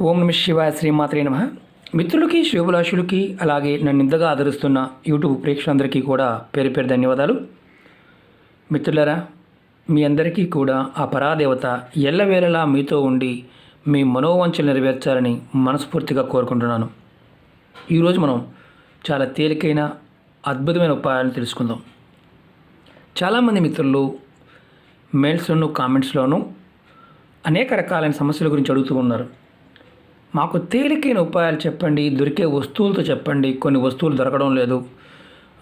ఓం నమ శివాయ శ్రీమాత్రే నమ. మిత్రులకి శుభలాషులకి అలాగే నన్ను ఇంతగా ఆదరిస్తున్న యూట్యూబ్ ప్రేక్షకులందరికీ కూడా పేరు పేరు ధన్యవాదాలు. మిత్రులరా మీ అందరికీ కూడా ఆ పరాదేవత ఎల్లవేళలా మీతో ఉండి మీ మనోవంచలు నెరవేర్చాలని మనస్ఫూర్తిగా కోరుకుంటున్నాను. ఈరోజు మనం చాలా తేలికైన అద్భుతమైన ఉపాయాలను తెలుసుకుందాం. చాలామంది మిత్రులు మెయిల్స్లోను కామెంట్స్లోనూ అనేక రకాలైన సమస్యల గురించి అడుగుతూ ఉన్నారు. మాకు తేలికైన ఉపాయాలు చెప్పండి దొరికే వస్తువులతో చెప్పండి. కొన్ని వస్తువులు దొరకడం లేదు.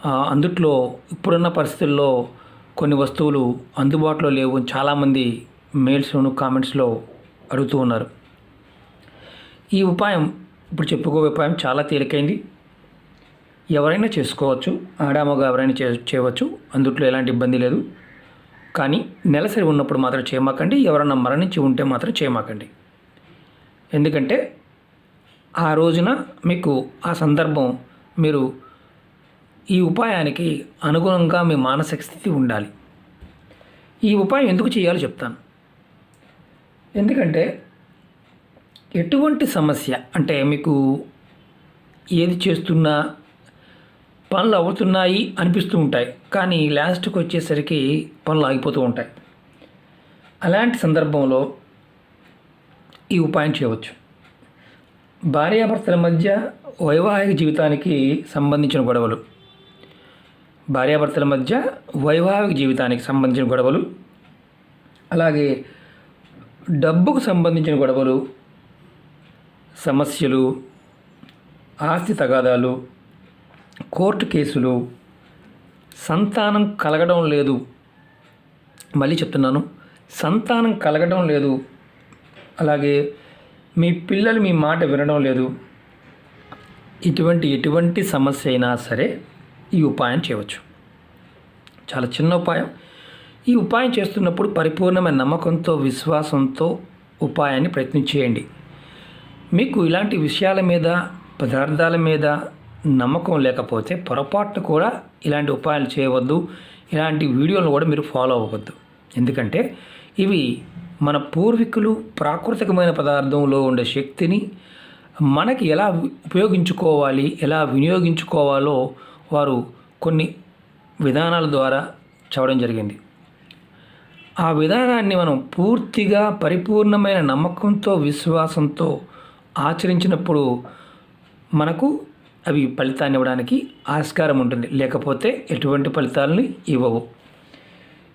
అందుట్లో ఇప్పుడున్న పరిస్థితుల్లో కొన్ని వస్తువులు అందుబాటులో లేవు అని చాలామంది మెయిల్స్లోను కామెంట్స్లో అడుగుతూ ఉన్నారు. ఈ ఉపాయం ఇప్పుడు చెప్పుకోే ఉపాయం చాలా తేలికైంది. ఎవరైనా చేసుకోవచ్చు. ఆడామగా ఎవరైనా చే చేయవచ్చు. అందుట్లో ఎలాంటి ఇబ్బంది లేదు. కానీ నెలసరి ఉన్నప్పుడు మాత్రం చేయమాకండి. ఎవరన్నా మరణించి ఉంటే మాత్రం చేయమాకండి. ఎందుకంటే ఆ రోజున మీకు ఆ సందర్భం మీరు ఈ ఉపాయానికి అనుగుణంగా మీ మానసిక స్థితి ఉండాలి. ఈ ఉపాయం ఎందుకు చేయాలో చెప్తాను. ఎందుకంటే ఎటువంటి సమస్య అంటే మీకు ఏది చేస్తున్నా పనులు అవుతున్నాయి అనిపిస్తూ ఉంటాయి. కానీ లాస్ట్కి వచ్చేసరికి పనులు ఆగిపోతూ ఉంటాయి. అలాంటి సందర్భంలో ఈ ఉపాయం చేయవచ్చు. భార్యాభర్తల మధ్య వైవాహిక జీవితానికి సంబంధించిన గొడవలు. భార్యాభర్తల మధ్య వైవాహిక జీవితానికి సంబంధించిన గొడవలు. అలాగే డబ్బుకు సంబంధించిన గొడవలు సమస్యలు ఆస్తి తగాదాలు కోర్టు కేసులు సంతానం కలగడం లేదు. మళ్ళీ చెప్తున్నాను సంతానం కలగడం లేదు. అలాగే మీ పిల్లలు మీ మాట వినడం లేదు. ఇటువంటి ఎటువంటి సమస్య అయినా సరే ఈ ఉపాయం చేయవచ్చు. చాలా చిన్న ఉపాయం. ఈ ఉపాయం చేస్తున్నప్పుడు పరిపూర్ణమైన నమ్మకంతో విశ్వాసంతో ఉపాయాన్ని ప్రయత్నం చేయండి. మీకు ఇలాంటి విషయాల మీద పదార్థాల మీద నమ్మకం లేకపోతే పొరపాటున కూడా ఇలాంటి ఉపాయాలు చేయవద్దు. ఇలాంటి వీడియోలను కూడా మీరు ఫాలో అవ్వద్దు ఎందుకంటే ఇవి మన పూర్వీకులు ప్రాకృతికమైన పదార్థంలో ఉండే శక్తిని మనకి ఎలా ఉపయోగించుకోవాలి ఎలా వినియోగించుకోవాలో వారు కొన్ని విధానాల ద్వారా చెప్పడం జరిగింది. ఆ విధానాన్ని మనం పూర్తిగా పరిపూర్ణమైన నమ్మకంతో విశ్వాసంతో ఆచరించినప్పుడు మనకు అవి ఫలితాన్ని ఇవ్వడానికి ఆస్కారం ఉంటుంది. లేకపోతే ఎటువంటి ఫలితాలని ఇవ్వవు.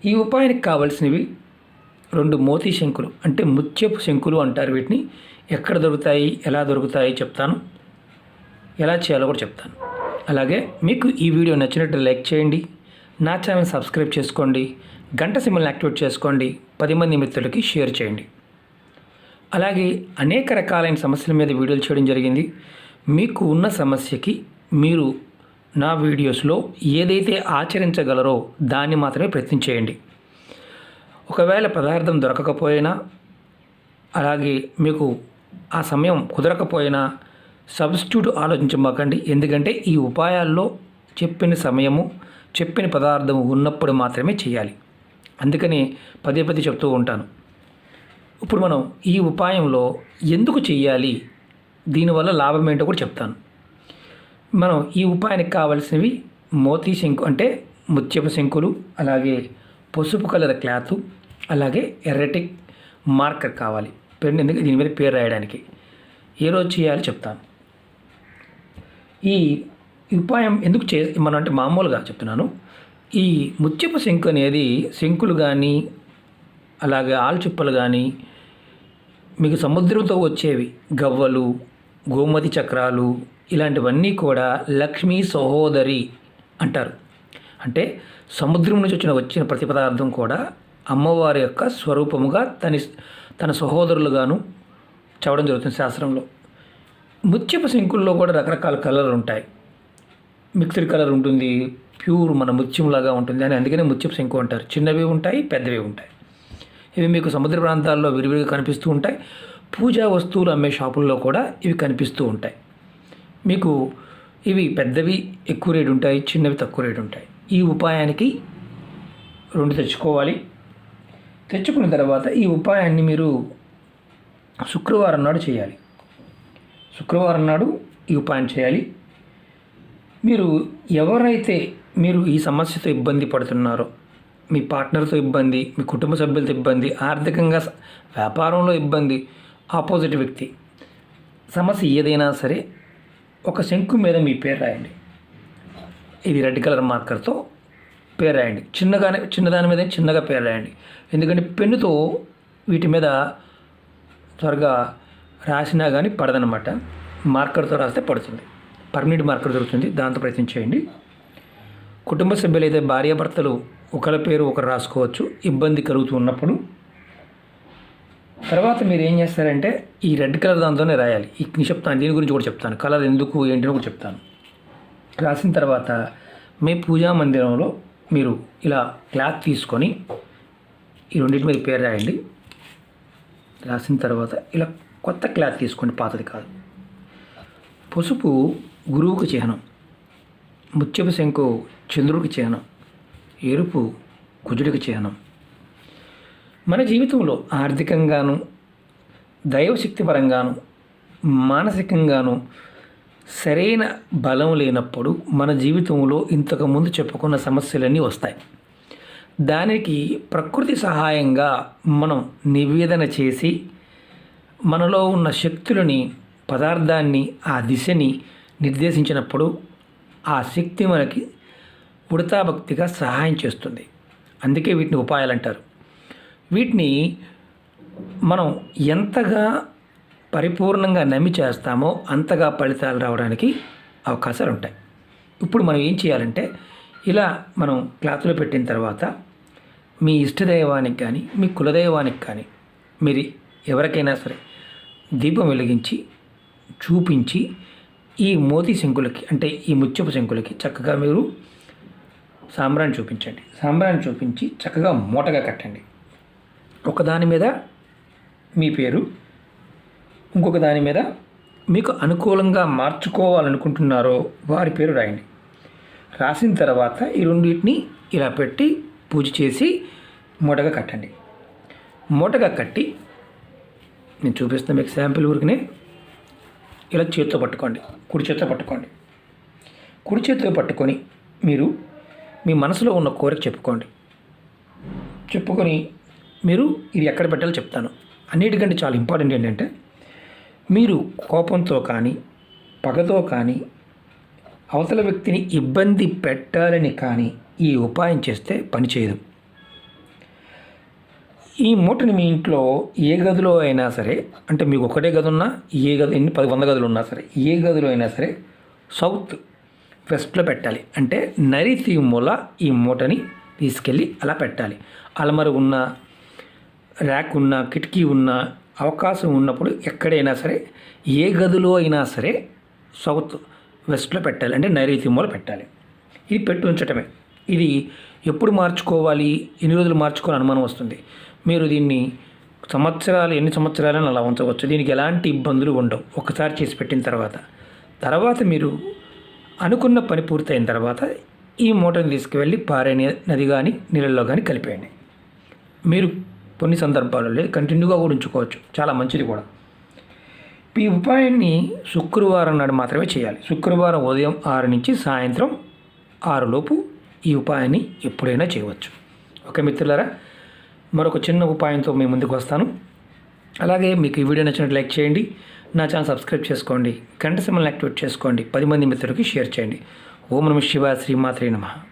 ఈ ఉపాయానికి కావలసినవి రెండు మోతీ శంకులు అంటే ముత్యపు శంకులు అంటారు వీటిని. ఎక్కడ దొరుకుతాయి ఎలా దొరుకుతాయి చెప్తాను. ఎలా చేయాలో కూడా చెప్తాను. అలాగే మీకు ఈ వీడియో నచ్చినట్టు లైక్ చేయండి నా ఛానల్ సబ్స్క్రైబ్ చేసుకోండి గంట సిమ్మల్ని యాక్టివేట్ చేసుకోండి పది మంది మిత్రులకి షేర్ చేయండి. అలాగే అనేక రకాలైన సమస్యల మీద వీడియోలు చేయడం జరిగింది. మీకు ఉన్న సమస్యకి మీరు నా వీడియోస్లో ఏదైతే ఆచరించగలరో దాన్ని మాత్రమే ప్రయత్నం చేయండి. ఒకవేళ పదార్థం దొరకకపోయినా అలాగే మీకు ఆ సమయం కుదరకపోయినా సబ్స్టిట్యూట్ ఆలోచించమాకండి. ఎందుకంటే ఈ ఉపాయాల్లో చెప్పిన సమయము చెప్పిన పదార్థము ఉన్నప్పుడు మాత్రమే చేయాలి. అందుకని పదే పదే చెప్తూ ఉంటాను. ఇప్పుడు మనం ఈ ఉపాయంలో ఎందుకు చేయాలి? దీనివల్ల లాభం ఏంటో కూడా చెప్తాను. మనం ఈ ఉపాయానికి కావలసినవి మోతీ శంకు అంటే ముత్యపు శంకులు అలాగే పసుపు కలర్ క్లాత్ అలాగే ఎర్రటిక్ మార్కర్ కావాలి. పెన్ ఎందుకు? దీని మీద పేరు రాయడానికి. ఏ రోజు చేయాలి చెప్తాను. ఈ ఉపాయం ఎందుకు చే మనం అంటే మామూలుగా చెప్తున్నాను. ఈ ముత్యపు శంకు అనేది శంకులు కానీ అలాగే ఆల్చుప్పలు కానీ మీకు సముద్రంతో వచ్చేవి. గవ్వలు గోమతి చక్రాలు ఇలాంటివన్నీ కూడా లక్ష్మీ సహోదరి అంటారు. అంటే సముద్రం నుంచి వచ్చిన వచ్చిన ప్రతి పదార్థం కూడా అమ్మవారి యొక్క స్వరూపముగా తన తన సహోదరులుగాను చెప్పడం జరుగుతుంది శాస్త్రంలో. ముత్యపు శంకుల్లో కూడా రకరకాల కలర్లు ఉంటాయి. మిక్స్డ్ కలర్ ఉంటుంది ప్యూర్ మన ముత్యంలాగా ఉంటుంది అని అందుకనే ముత్యపు శంకు అంటారు. చిన్నవి ఉంటాయి పెద్దవి ఉంటాయి. ఇవి మీకు సముద్ర ప్రాంతాల్లో విరివిరిగా కనిపిస్తూ ఉంటాయి. పూజా వస్తువులు అమ్మే షాపుల్లో కూడా ఇవి కనిపిస్తూ ఉంటాయి. మీకు ఇవి పెద్దవి ఎక్కువ రేటు ఉంటాయి చిన్నవి తక్కువ రేటు ఉంటాయి. ఈ ఉపాయానికి రెండు తెచ్చుకోవాలి. తెచ్చుకున్న తర్వాత ఈ ఉపాయాన్ని మీరు శుక్రవారం నాడు చేయాలి. శుక్రవారం నాడు ఈ ఉపాయం చేయాలి. మీరు ఎవరైతే మీరు ఈ సమస్యతో ఇబ్బంది పడుతున్నారో మీ పార్ట్నర్తో ఇబ్బంది మీ కుటుంబ సభ్యులతో ఇబ్బంది ఆర్థికంగా వ్యాపారంలో ఇబ్బంది ఆపోజిట్ వ్యక్తి సమస్య ఏదైనా సరే ఒక శంకు మీద మీ పేరు రాయండి. ఇది రెడ్ కలర్ మార్కర్తో పేరు రాయండి చిన్నగానే చిన్నదాని మీద చిన్నగా పేరు రాయండి ఎందుకంటే పెన్నుతో వీటి మీద త్వరగా రాసినా కానీ పడదనమాట మార్కర్తో రాస్తే పడుతుంది. పర్మనెంట్ మార్కర్ దొరుకుతుంది. దాంతో ప్రయత్నం చేయండి. కుటుంబ సభ్యులు అయితే భార్యాభర్తలు ఒకరి పేరు ఒకరు రాసుకోవచ్చు. ఇబ్బంది కలుగుతూ ఉన్నప్పుడు. తర్వాత మీరు ఏం చేస్తారంటే ఈ రెడ్ కలర్ దాంతోనే రాయాలి. ఈ చెప్తాను. దీని గురించి కూడా చెప్తాను. కలర్ ఎందుకు ఏంటో కూడా చెప్తాను. రాసిన తర్వాత మీ పూజా మందిరంలో మీరు ఇలా క్లాత్ తీసుకొని ఈ రెండింటి మీద పేరు రాయండి. రాసిన తర్వాత ఇలా కొత్త క్లాత్ తీసుకోండి పాతది కాదు. పసుపు గురువుకు చిహ్నం ముత్యపు శంకు చంద్రుడికి చిహ్నం ఎరుపు కుజుడికి చిహ్నం. మన జీవితంలో ఆర్థికంగాను దైవశక్తి పరంగాను మానసికంగాను సరైన బలం లేనప్పుడు మన జీవితంలో ఇంతకుముందు చెప్పుకున్న సమస్యలన్నీ వస్తాయి. దానికి ప్రకృతి సహాయంగా మనం నివేదన చేసి మనలో ఉన్న శక్తులని పదార్థాన్ని ఆ దిశని నిర్దేశించినప్పుడు ఆ శక్తి మనకి ఉడతాభక్తిగా సహాయం చేస్తుంది. అందుకే వీటిని ఉపాయాలు అంటారు. వీటిని మనం ఎంతగా పరిపూర్ణంగా నమ్మి చేస్తామో అంతగా ఫలితాలు రావడానికి అవకాశాలు ఉంటాయి. ఇప్పుడు మనం ఏం చేయాలంటే ఇలా మనం క్లాత్లో పెట్టిన తర్వాత మీ ఇష్టదైవానికి కానీ మీ కులదైవానికి కానీ మీరు ఎవరికైనా సరే దీపం వెలిగించి చూపించి ఈ మోతీ శంకులకి అంటే ఈ ముత్యపు శంకులకి చక్కగా మీరు సాంబ్రాన్ని చూపించండి. సాంబ్రాన్ని చూపించి చక్కగా మూటగా కట్టండి. ఒకదాని మీద మీ పేరు ఇంకొక దాని మీద మీకు అనుకూలంగా మార్చుకోవాలనుకుంటున్నారో వారి పేరు రాయండి. రాసిన తర్వాత ఈ రెండింటిని ఇలా పెట్టి పూజ చేసి మూటగా కట్టండి. మూటగా కట్టి నేను చూపిస్తాను మీకు శాంపిల్ ఊరికనే ఇలా చేతితో పట్టుకోండి. కుడి చేతితో పట్టుకోండి. కుడి చేతితో పట్టుకొని మీరు మీ మనసులో ఉన్న కోరిక చెప్పుకోండి. చెప్పుకొని మీరు ఇది ఎక్కడ పెట్టాలో చెప్తాను. అన్నిటికంటే చాలా ఇంపార్టెంట్ ఏంటంటే మీరు కోపంతో కానీ పగతో కానీ అవతల వ్యక్తిని ఇబ్బంది పెట్టాలని కానీ ఈ ఉపాయం చేస్తే పనిచేయదు ఈ మూటని మీ ఇంట్లో ఏ గదిలో అయినా సరే అంటే మీకు ఒకటే గది ఉన్నా ఏ గది ఎన్ని పది వంద గదులు ఉన్నా సరే ఏ గదిలో అయినా సరే సౌత్ వెస్ట్లో పెట్టాలి. అంటే నైరుతి మూల ఈ మూటని తీసుకెళ్ళి అలా పెట్టాలి. అలమర ఉన్న ర్యాక్ ఉన్న కిటికీ ఉన్న అవకాశం ఉన్నప్పుడు ఎక్కడైనా సరే ఏ గదిలో అయినా సరే సౌత్ వెస్ట్లో పెట్టాలి. అంటే నైరుతి మూల పెట్టాలి. ఇది పెట్టి ఉంచటమే. ఇది ఎప్పుడు మార్చుకోవాలి? ఎన్ని రోజులు మార్చుకోవాలని అనుమానం వస్తుంది. మీరు దీన్ని సంవత్సరాలు ఎన్ని సంవత్సరాలని అలా ఉంచవచ్చు. దీనికి ఎలాంటి ఇబ్బందులు ఉండవు. ఒకసారి చేసి పెట్టిన తర్వాత. తర్వాత మీరు అనుకున్న పని పూర్తయిన తర్వాత ఈ మోటార్ని తీసుకువెళ్ళి పారే నది కానీ నీళ్ళల్లో కానీ కలిపేయండి. మీరు కొన్ని సందర్భాలలో కంటిన్యూగా కూడా ఉంచుకోవచ్చు. చాలా మంచిది కూడా. ఈ ఉపాయాన్ని శుక్రవారం నాడు మాత్రమే చేయాలి. శుక్రవారం ఉదయం ఆరు నుంచి సాయంత్రం ఆరులోపు ఈ ఉపాయాన్ని ఎప్పుడైనా చేయవచ్చు. ఓకే మిత్రులారా? మరొక చిన్న ఉపాయంతో మీ ముందుకు వస్తాను. అలాగే మీకు ఈ వీడియో నచ్చినట్టు లైక్ చేయండి. నా ఛానల్ సబ్స్క్రైబ్ చేసుకోండి. గంట సింబల్ని యాక్టివేట్ చేసుకోండి. పది మంది మిత్రులకి షేర్ చేయండి. ఓం నమ శివ శ్రీమాత్రి నమః.